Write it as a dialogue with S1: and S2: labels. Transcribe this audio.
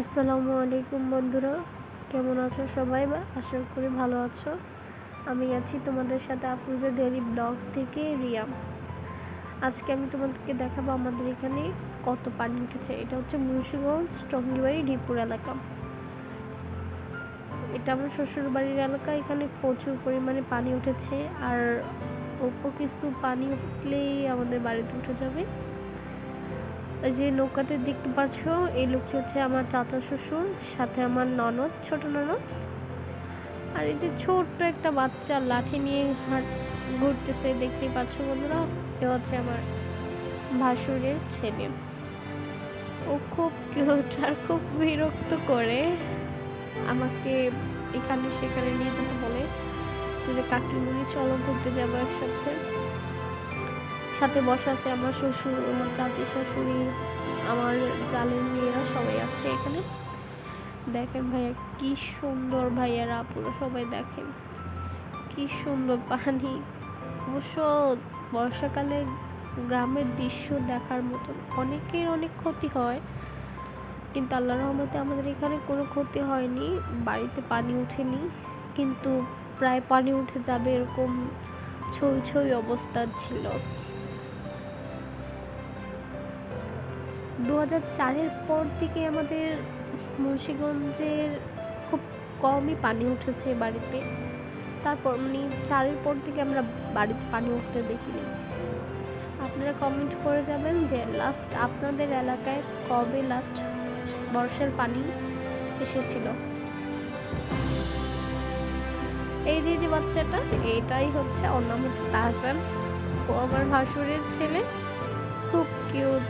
S1: আসসালামু আলাইকুম বন্ধুরা, কেমন আছো সবাই বা? আশা করি ভালো আছো। আমি আছি তোমাদের সাথে আফরোজা ডেলি ব্লগ থেকে রিয়াম। আজকে আমি তোমাদেরকে দেখাবো আমাদের এখানে কত পানি উঠেছে। এটা হচ্ছে মুন্সিগঞ্জ টঙ্গিবাড়ি ডিপুর এলাকা। এটা আমার শ্বশুর বাড়ির এলাকা, এখানে প্রচুর পরিমাণে পানি উঠেছে। আর অল্প কিছু পানি উঠলেই আমাদের বাড়িতে উঠে যাবে। যে নৌকাতে দেখতে পাচ্ছ এই লোকটি হচ্ছে আমার চাচা শ্বশুর, সাথে আমার ননদ, ছোট ননদ। আর এই যে ছোট্ট একটা বাচ্চা লাঠি নিয়ে হাঁট, ঘুরতেছে, দেখতেই পাচ্ছ বন্ধুরা, এ হচ্ছে আমার ভাসুরের ছেলে। ও খুব কিউট আর খুব বিরক্ত করে আমাকে এখানে সেখানে নিয়ে যেতে বলে যে কাকিমুনি চলো ঘুরতে যাব একসাথে। সাথে বসা আছে আমার শ্বশুর, আমার চাচি শাশুড়ি, আমার জালের মেয়েরা সবাই আছে এখানে। দেখেন ভাইয়া, কি সুন্দর ভাইয়ারা আপুরা সবাই দেখেন। কি সুন্দর পানি। অবশ্য বর্ষাকালে গ্রামের দৃশ্য দেখার মতন অনেকের অনেক ক্ষতি হয়, কিন্তু আল্লাহ রহমতে আমাদের এখানে কোনো ক্ষতি হয়নি। বাড়িতে পানি উঠেনি কিন্তু প্রায় পানি উঠে যাবে এরকম ছই ছই অবস্থা ছিল। দু হাজার চারের পর থেকে আমাদের মুন্সিগঞ্জের খুব কমই পানি উঠেছে বাড়িতে। তারপর মানে চারের পর থেকে আমরা বাড়িতে পানি উঠতে দেখিনি। আপনারা কমেন্ট করে যাবেন যে লাস্ট আপনাদের এলাকায় কবে লাস্ট বর্ষার পানি এসেছিল? এই যে যে বাচ্চাটা, এটাই হচ্ছে নাম হচ্ছে তাহসান। ও আমার ভাসুরের ছেলে। খুব কিউট